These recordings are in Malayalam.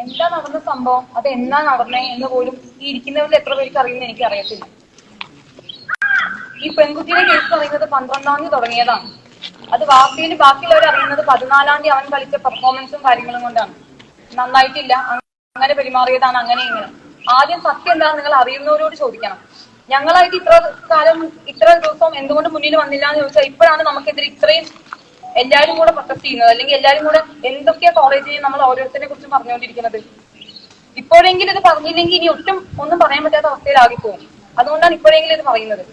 എന്താ നടന്ന സംഭവം? അത് എന്നാ നടന്നേ എന്ന് പോലും ഈ ഇരിക്കുന്നവരിൽ എത്ര പേർക്ക് അറിയുന്ന എനിക്ക് അറിയത്തില്ല. ഈ പെൺകുട്ടിയുടെ കേസ് പറയുന്നത് പന്ത്രണ്ടാം തീയതി തുടങ്ങിയതാണ്. അത് വാർത്തയിൽ ബാക്കിയുള്ളവർ അറിയുന്നത് പതിനാലാം തീയതി അവൻ കളിച്ച പെർഫോമൻസും കാര്യങ്ങളും കൊണ്ടാണ്. നന്നായിട്ടില്ല. അങ്ങനെ പെരുമാറിയതാണ് അങ്ങനെ ഇങ്ങനെ. ആദ്യം സത്യം എന്താണെന്ന് നിങ്ങൾ അറിയുന്നവരോട് ചോദിക്കണം. ഞങ്ങളായിട്ട് ഇത്ര കാലം ഇത്ര ദിവസം എന്തുകൊണ്ട് മുന്നിൽ വന്നില്ല എന്ന് ചോദിച്ചാൽ ഇപ്പോഴാണ് നമുക്കെതിരെ ഇത്രയും എല്ലാരും കൂടെ പ്രൊട്ടസ്റ്റ് ചെയ്യുന്നത് അല്ലെങ്കിൽ എല്ലാരും കൂടെ എന്തൊക്കെയാ കോളേജിൽ നമ്മൾ ഓരോരുത്തരെ കുറിച്ച് പറഞ്ഞുകൊണ്ടിരിക്കുന്നത്. ഇപ്പോഴെങ്കിലും ഇത് പറഞ്ഞില്ലെങ്കിൽ ഇനി ഒട്ടും ഒന്നും പറയാൻ പറ്റാത്ത അവസ്ഥയിലാകി പോകും അതുകൊണ്ടാണ് ഇപ്പോഴെങ്കിലും ഇത് പറയുന്നത്.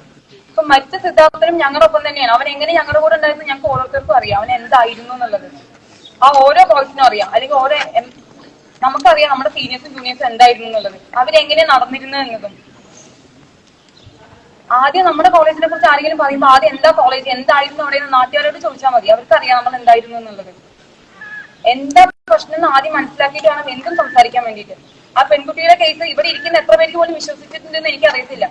ഇപ്പൊ മരിച്ച സിദ്ധാർത്ഥനും ഞങ്ങളുടെ ഒപ്പം തന്നെയാണ്. അവൻ എങ്ങനെ ഞങ്ങളുടെ കൂടെ ഉണ്ടായിരുന്നു ഞങ്ങൾക്ക് ഓരോരുത്തർക്കും അറിയാം. അവൻ എന്തായിരുന്നു എന്നുള്ളത്. ആ ഓരോ ബോയ്സിനും അറിയാം. അല്ലെങ്കിൽ ഓരോ നമുക്കറിയാം നമ്മുടെ സീനിയേഴ്സും ജൂനിയേഴ്സും എന്തായിരുന്നു എന്നുള്ളത്. അവരെങ്ങനെ നടന്നിരുന്നു എന്നതും. ആദ്യം നമ്മുടെ കോളേജിനെ കുറിച്ച് ആരെങ്കിലും പറയുമ്പോൾ ആദ്യം എന്താ കോളേജ് എന്തായിരുന്നു അവിടെ നാട്ടുകാരോട് ചോദിച്ചാൽ മതി. അവർക്കറിയാം നമ്മൾ എന്തായിരുന്നു എന്നുള്ളത്. എന്താ പ്രശ്നം എന്ന് ആദ്യം മനസ്സിലാക്കിയിട്ട് വേണം എന്തും സംസാരിക്കാൻ വേണ്ടിയിട്ട്. ആ പെൺകുട്ടിയുടെ കേസ് ഇവിടെ ഇരിക്കുന്ന എത്ര പേർക്ക് പോലും വിശ്വസിച്ചിട്ടുണ്ടെന്ന് എനിക്ക് അറിയത്തില്ല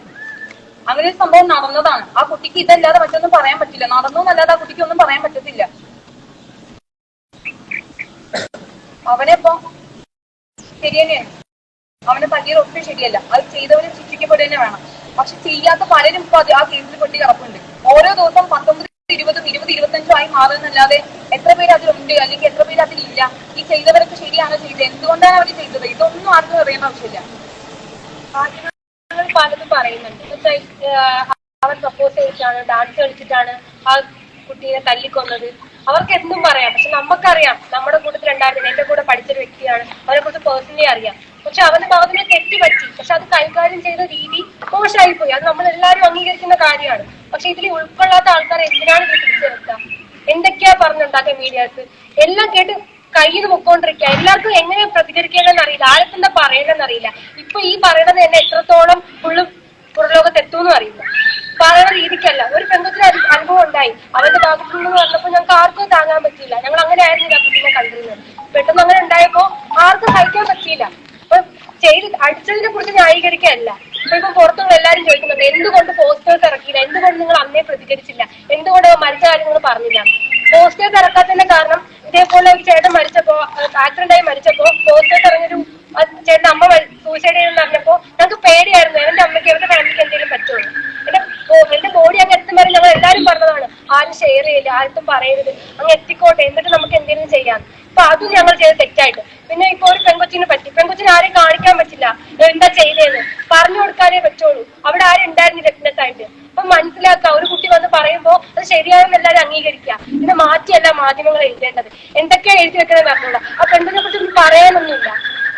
അങ്ങനെ ഒരു സംഭവം നടന്നതാണ്. ആ കുട്ടിക്ക് ഇതല്ലാതെ മറ്റൊന്നും പറയാൻ പറ്റില്ല. നടന്നു എന്നല്ലാതെ ആ കുട്ടിക്ക് ഒന്നും പറയാൻ പറ്റത്തില്ല. അവനെ ഇപ്പൊ അവനെ തല്ലിയത് ഒട്ടും ശരിയല്ല. അത് ചെയ്തവരും ശിക്ഷിക്കപ്പെടുക വേണം. പക്ഷെ ചെയ്യാത്ത പലരും ഇപ്പൊ ആ കേസിൽ പെട്ടി കിടപ്പുണ്ട്. ഓരോ ദിവസം പത്തൊമ്പത് ഇരുപതും ഇരുപത് ഇരുപത്തഞ്ചും ആയി മാറുന്നല്ലാതെ എത്ര പേര് അതിലുണ്ട്? അല്ലെങ്കിൽ എത്ര പേര് അതിലില്ല? ഈ ചെയ്തവരൊക്കെ ശരിയാണോ ചെയ്തത്. എന്തുകൊണ്ടാണ് അവർ ചെയ്തത്? ഇതൊന്നും ആർക്കും അറിയേണ്ട ആവശ്യമില്ല. പലതും പറയുന്നുണ്ട്. അവർ സപ്പോസ് ചെയ്തിട്ടാണ് ഡാൻസ് കളിച്ചിട്ടാണ് ആ കുട്ടിയെ തല്ലിക്കൊന്നത്. അവർക്ക് എന്തും പറയാം. പക്ഷെ നമുക്കറിയാം. നമ്മുടെ കൂട്ടത്തിൽ ഉണ്ടായിരുന്നില്ല എന്റെ കൂടെ പഠിച്ചൊരു വ്യക്തിയാണ്. അവരെ കുറിച്ച് പേഴ്സണലി അറിയാം. പക്ഷെ അവന്റെ ഭാഗത്തിന് തെറ്റി പറ്റി. പക്ഷെ അത് കൈകാര്യം ചെയ്ത രീതി മോശമായി പോയി അത് നമ്മൾ എല്ലാവരും അംഗീകരിക്കുന്ന കാര്യമാണ്. പക്ഷെ ഇതിൽ ഉൾക്കൊള്ളാത്ത ആൾക്കാരെ എന്തിനാണ് ഇത് നിർത്തുക എന്തൊക്കെയാ പറഞ്ഞുണ്ടാക്കുക മീഡിയാസ് എല്ലാം കേട്ട് കയ്യിൽ മുക്കൊണ്ടിരിക്ക എല്ലാവർക്കും എങ്ങനെ പ്രതികരിക്കണമെന്ന് അറിയില്ല ആരെന്താ പറയണമെന്ന് അറിയില്ല ഇപ്പൊ ഈ പറയണത് എന്നെ എത്രത്തോളം ഫുള്ള് പുറലോകത്ത് എത്തുമെന്നും അറിയില്ല. പറയുന്ന രീതിക്കല്ല. ഒരു പെൺകുത്തിന് അനുഭവം ഉണ്ടായി. അവന്റെ ഭാഗത്തു നിന്ന് വന്നപ്പോൾ ഞങ്ങൾക്ക് ആർക്കും താങ്ങാൻ പറ്റിയില്ല. ഞങ്ങൾ അങ്ങനെ ആയിരുന്നു ആ കുട്ടീനെ കണ്ടിരുന്നത്. പെട്ടെന്ന് അങ്ങനെ ഉണ്ടായപ്പോ ആർക്കും സഹിക്കാൻ പറ്റിയില്ല. ചെയ്ത് അടിച്ചതിനെ കുറിച്ച് ന്യായീകരിക്കുകയല്ല. ഇപ്പൊ ഇപ്പൊ പുറത്തുള്ള എല്ലാരും ചോദിക്കുന്നുണ്ട് എന്തുകൊണ്ട് പോസ്റ്റേഴ്സ് ഇറക്കിയില്ല എന്തുകൊണ്ട് നിങ്ങൾ അന്നേ പ്രതികരിച്ചില്ല? എന്തുകൊണ്ട് മരിച്ച കാര്യങ്ങൾ പറഞ്ഞില്ല? പോസ്റ്റേഴ്സ് ഇറക്കാത്തതിന്റെ കാരണം ഇതേപോലെ ഒരു ചേട്ടൻ മരിച്ചപ്പോ ആക്സിഡന്റ് ആയി മരിച്ചപ്പോ പോസ്റ്റേഴ്സ് ഇറങ്ങിയൊരു ചേട്ടൻ അമ്മ സൂയിസൈഡ് ചെയ്തെന്ന് പറഞ്ഞപ്പോ ഞങ്ങൾക്ക് പേടിയായിരുന്നു. എന്റെ അമ്മയ്ക്ക് എവിടെ ഫാമിലിക്ക് എന്തെങ്കിലും പറ്റുള്ളൂ എന്റെ എന്റെ ബോഡി അങ്ങ് എത്തും വരെ ഞങ്ങൾ എല്ലാരും പറഞ്ഞതാണ്. ആരും ഷെയർ ചെയ്യില്ല ആർക്കും പറയരുത്. അങ്ങ് എത്തിക്കോട്ടെ എന്നിട്ട് നമുക്ക് എന്തെങ്കിലും ചെയ്യാം. അപ്പൊ അതും ഞങ്ങൾ ചെയ്ത് തെറ്റായിട്ട്. പിന്നെ ഇപ്പൊ ഒരു പെൺകൊച്ചിനെ പറ്റി. പെൺകൊച്ചിനെ ആരെയും കാണിക്കാൻ പറ്റില്ല. എന്താ ചെയ്തേന്ന്. പറഞ്ഞു കൊടുക്കാനേ പറ്റുള്ളൂ. അവിടെ ആരും ഉണ്ടായിരുന്നില്ല ഫിറ്റ്നസ് ആയിട്ട്. അപ്പൊ മനസ്സിലാക്കുക. ഒരു കുട്ടി വന്ന് പറയുമ്പോ അത് ശരിയാണെന്ന് എല്ലാവരും അംഗീകരിക്കുക. പിന്നെ മാറ്റിയല്ല മാധ്യമങ്ങൾ എഴുതേണ്ടത്. എന്തൊക്കെയാ എഴുതി വെക്കണമെന്ന് പറഞ്ഞോളൂ ആ പെൺകുട്ടിനെ കുറിച്ച് ഒന്നും പറയാനൊന്നുമില്ല.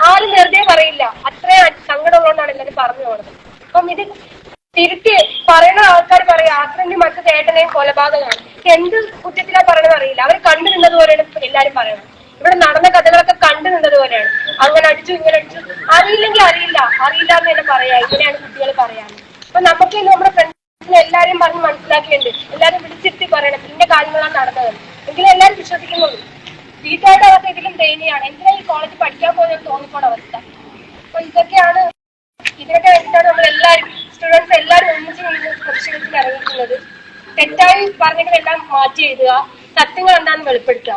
ആരും വെറുതെ പറയില്ല. അത്രയും സങ്കടമുള്ളതുകൊണ്ടാണ് എല്ലാവരും പറഞ്ഞു പോകുന്നത് അപ്പം ഇത് തിരുത്തി പറയുന്ന ആൾക്കാർ പറയും ആക്രമി മറ്റു ചേട്ടനെയും കൊലപാതകമാണ്. എന്ത് കുറ്റത്തിലാ പറയണെന്ന് അറിയില്ല. അവർ കണ്ടു നിന്നത് പോലെയാണ് എല്ലാരും പറയുന്നത് ഇവിടെ നടന്ന കഥകളൊക്കെ കണ്ടു പോലെയാണ് അങ്ങനെ അടിച്ചു ഇങ്ങനെ അടിച്ചു. അറിയില്ലെങ്കിൽ അറിയില്ല. അറിയില്ല എന്ന് തന്നെ പറയാ. ഇങ്ങനെയാണ് കുട്ടികൾ പറയാറ്. അപ്പൊ നമുക്ക് നമ്മുടെ ഫ്രണ്ട്സിനെ എല്ലാരും പറഞ്ഞ് മനസ്സിലാക്കിയിട്ടുണ്ട്. എല്ലാരും വിളിച്ചിരുത്തി പറയണം. ഇന്ന കാര്യങ്ങളാണ് നടന്നത്. എങ്കിലും എല്ലാരും വിശ്വസിക്കുന്നുള്ളൂ. വീട്ടുകാരുടെ അവസ്ഥ ഇതിലും ദയനീയാണ് എന്തിനാ ഈ കോളേജിൽ പഠിക്കാൻ പോകുന്ന തോന്നിപ്പോണ അവസ്ഥ? അപ്പൊ ഇതൊക്കെയാണ് ഇതിനൊക്കെ വേണ്ടിയിട്ടാണ് നമ്മൾ എല്ലാരും സ്റ്റുഡൻസ് എല്ലാരും ഒന്നിച്ച് നിന്ന് പ്രശ്നത്തിൽ ഇറങ്ങിയിട്ടുള്ളത്. തെറ്റായി പറഞ്ഞിട്ടെല്ലാം മാറ്റി എഴുതുക. സത്യങ്ങൾ എന്താണെന്ന് വെളിപ്പെടുത്തുക.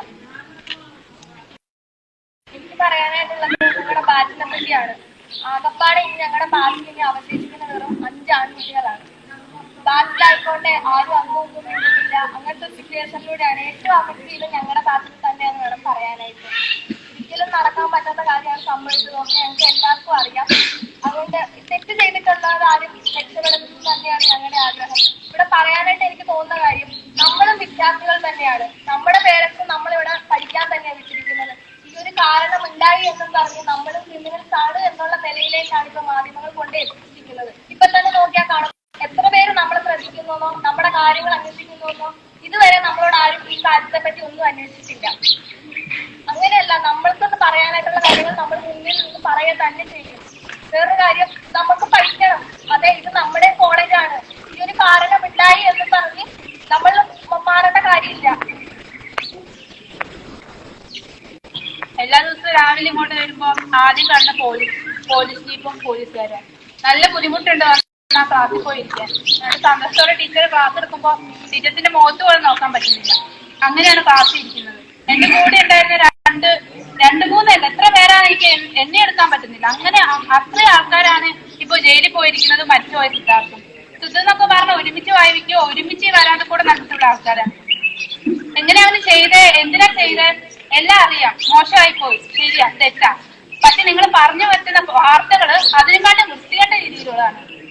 എനിക്ക് പറയാനായിട്ടുള്ളത് ഞങ്ങളുടെ ബാച്ചിനെ പറ്റിയാണ് ആകപ്പാടെ ഇനി ഞങ്ങളുടെ ബാച്ചിൽ ഇനി അവശേഷിക്കുന്ന വെറും അഞ്ച് ആൺകുട്ടികളാണ് ബാച്ചിലായിക്കോട്ടെ ആരും അങ്ങും ഒന്നും വേണ്ടിയില്ല അങ്ങനത്തെ സിറ്റുവേഷനിലൂടെയാണ് ഏറ്റവും അഫക്ട് ചെയ്ത് ഞങ്ങളുടെ ബാച്ചിൽ തന്നെയാണ് വേണം പറയാനായിട്ട് ഒരിക്കലും നടക്കാൻ പറ്റാത്ത കാര്യമാണ് സംഭവിച്ചതൊക്കെ ഞങ്ങൾക്ക് എല്ലാവർക്കും അറിയാം. അതുകൊണ്ട് തെറ്റ് ചെയ്തിട്ടുള്ളത് ആരും രക്ഷപ്പെടുന്നത് തന്നെയാണ് ഞങ്ങളുടെ ആഗ്രഹം. ഇവിടെ പറയാനായിട്ട് എനിക്ക് തോന്നുന്ന കാര്യം നമ്മളും വിദ്യാർത്ഥികൾ തന്നെയാണ്. നമ്മുടെ പേരൻസ് നമ്മളിവിടെ പഠിക്കാൻ തന്നെയാണ് വിട്ടിരിക്കുന്നത് ഈ ഒരു കാരണം ഉണ്ടായി എന്നും പറഞ്ഞ് നമ്മളും ആണ് എന്നുള്ള നിലയിലേക്കാണ് ഇപ്പൊ മാധ്യമങ്ങൾ കൊണ്ട് എത്തിച്ചിരിക്കുന്നത്. ഇപ്പൊ തന്നെ നോക്കിയാൽ കാണും. എത്ര പേര് നമ്മളെ ശ്രദ്ധിക്കുന്നോ നമ്മുടെ കാര്യങ്ങൾ അന്വേഷിക്കുന്നോ ഇതുവരെ നമ്മളോട് ആരും ഈ കാര്യത്തെ പറ്റി ഒന്നും അന്വേഷിച്ചില്ല അങ്ങനെയല്ല നമ്മൾക്കൊന്ന് പറയാനായിട്ടുള്ള കാര്യങ്ങൾ നമ്മൾ മുന്നിൽ നിന്ന് പറയുക തന്നെ ചെയ്യും. വേറൊരു കാര്യം നമുക്ക് പഠിക്കണം. അതെ ഇത് നമ്മുടെ വരുമ്പോ ആദ്യം കണ്ട പോലീസ് പോലീസ് ജീപ്പും പോലീസുകാരാണ് നല്ല ബുദ്ധിമുട്ടുണ്ട് ആ ക്ലാസ്സിൽ പോയിരിക്കാൻ. സന്തോഷത്തോടെ ടീച്ചർ ക്ലാസ് എടുക്കുമ്പോ ടീച്ചറിന്റെ മുഖത്ത് പോലും നോക്കാൻ പറ്റുന്നില്ല. അങ്ങനെയാണ് ക്ലാസ് ഇരിക്കുന്നത്. എന്റെ കൂടെ ഉണ്ടായിരുന്ന രണ്ട് രണ്ട് മൂന്നല്ല എത്ര പേരാണ് എനിക്ക് എന്നെ എടുക്കാൻ പറ്റുന്നില്ല. അങ്ങനെ അത്ര ആൾക്കാരാണ് ഇപ്പൊ ജയിലിൽ പോയിരിക്കുന്നത് മറ്റുപോയ സിദ്ധാർത്ഥം സുദ്ധെന്നൊക്കെ പറഞ്ഞ ഒരുമിച്ച് വായിക്കോ ഒരുമിച്ച് വരാതെ കൂടെ നടത്തിയുള്ള ആൾക്കാരാണ് എങ്ങനെയാണ് ചെയ്തേ? എന്തിനാ ചെയ്തേ? എല്ലാം അറിയാം. മോശമായി പോയി ശരിയാ. തെറ്റാ. പക്ഷെ നിങ്ങൾ പറഞ്ഞു പറ്റുന്ന വാർത്തകൾ അതിനെക്കാട്ടും വൃത്തികെട്ട രീതിയിലുള്ളതാണ്.